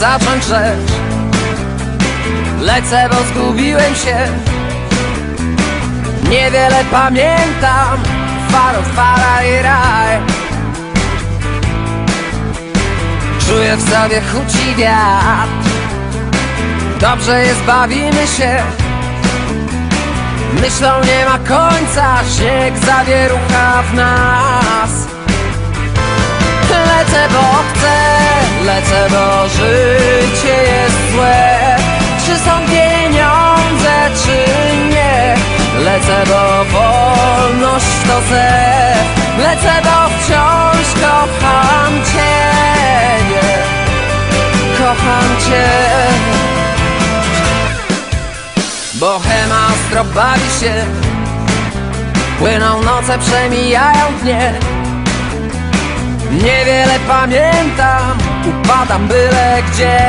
zacząć rzecz. Lecę, bo zgubiłem się. Niewiele pamiętam. Faro, fara i raj. Czuję w sobie chuci wiatr. Dobrze jest, bawimy się. Myślą nie ma końca. Śnieg zawierucha w nas bo wolność to zew. Lecę, bo wciąż kocham Cię nie. Kocham Cię. Bohema bawi się. Płyną noce, przemijają dnie. Niewiele pamiętam Upadam byle gdzie.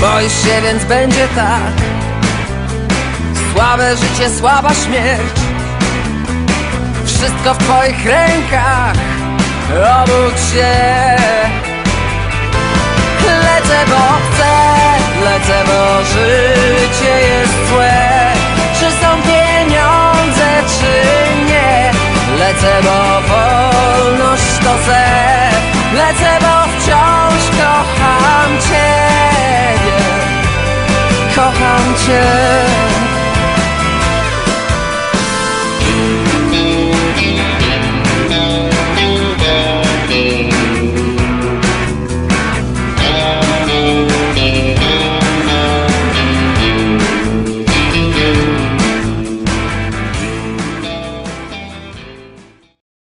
Boisz się, więc będzie tak Słabe życie, słaba śmierć. Wszystko w twoich rękach. Obudź się. Lecę, bo chcę. Lecę, bo życie jest złe. Czy są pieniądze, czy nie? Lecę, bo wolność to sen Lecę, bo wciąż kocham Ciebie. Kocham Cię.